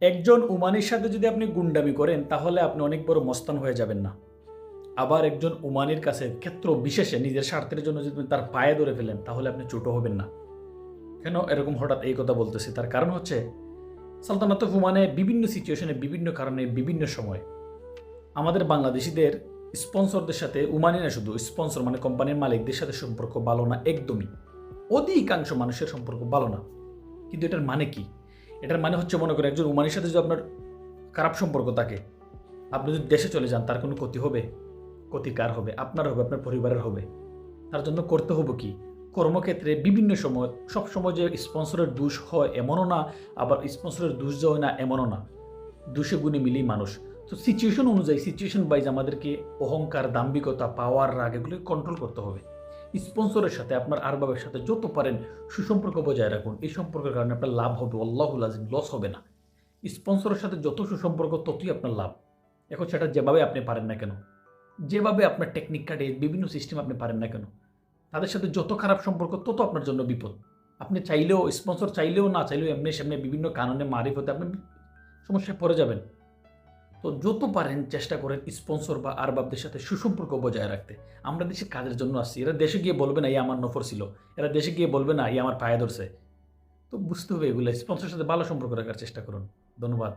একজন উমানির সাথে যদি আপনি গুন্ডামি করেন, তাহলে আপনি অনেক বড় মস্তান হয়ে যাবেন না। আবার একজন উমানির কাছে ক্ষেত্র বিশেষে নিজের স্বার্থের জন্য যদি তার পায়ে ধরে ফেলেন, তাহলে আপনি ছোট হবেন না। কেন এরকম হঠাৎ এই কথা বলতেছি? তার কারণ হচ্ছে, সালতানাত ওমানে বিভিন্ন সিচুয়েশনে বিভিন্ন কারণে, বিভিন্ন সময় আমাদের বাংলাদেশিদের স্পন্সরদের সাথে, উমানি না শুধু, স্পন্সর মানে কোম্পানির মালিকদের সাথে সম্পর্ক ভালো না, একদমই। অধিকাংশ মানুষের সম্পর্ক ভালো না। কিন্তু এটার মানে কি? এটার মানে হচ্ছে মনে করেন একজন উমানির সাথে যদি আপনার খারাপ সম্পর্ক থাকে, আপনি যদি দেশে চলে যান, তার কোনো ক্ষতি হবে? ক্ষতি কার হবে? আপনার হবে, আপনার পরিবারের হবে। তার জন্য করতে হবে কি? কর্মক্ষেত্রে বিভিন্ন সময়, সব সময় যে স্পন্সরের দোষ হয় এমনও না, আবার স্পন্সরের দোষ হয় না এমনও না। দোষে গুণে মিলেই মানুষ। তো সিচুয়েশন অনুযায়ী সিচুয়েশন ওয়াইজ আমাদেরকে অহংকার, দাম্ভিকতা পাওয়ার রাগ এগুলো কন্ট্রোল করতে হবে। স্পন্সরের সাথে আপনার আরবাবের সাথে যত পারেন সুসম্পর্ক বজায় রাখুন। এই সম্পর্কের কারণে আপনার লাভ হবে। আল্লাহুল আজিম লস হবে না। স্পন্সরের সাথে যত সুসম্পর্ক, ততই আপনার লাভ। এখন সেটা যেভাবে আপনি পারেন না কেন, যেভাবে আপনার টেকনিক কাটে, বিভিন্ন সিস্টেম আপনি পারেন না কেন, তাদের সাথে যত খারাপ সম্পর্ক, তত আপনার জন্য বিপদ। আপনি চাইলেও স্পন্সর চাইলেও না চাইলেও এমনি সামনে বিভিন্ন কারণে মারিফ হতে আপনি সমস্যায় পড়ে যাবেন। তো যত পারেন চেষ্টা করেন স্পন্সর বা আরবাবদের সাথে সুসম্পর্ক বজায় রাখতে। আমরা দেশে কাজের জন্য আসছি। এরা দেশে গিয়ে বলবে, না, এই আমার নফর ছিল। এরা দেশে গিয়ে বলবে, না, এই আমার পায়ে ধরছে। তো বুঝতে হবে এগুলো স্পন্সরের সাথে ভালো সম্পর্ক রাখার চেষ্টা করুন। ধন্যবাদ।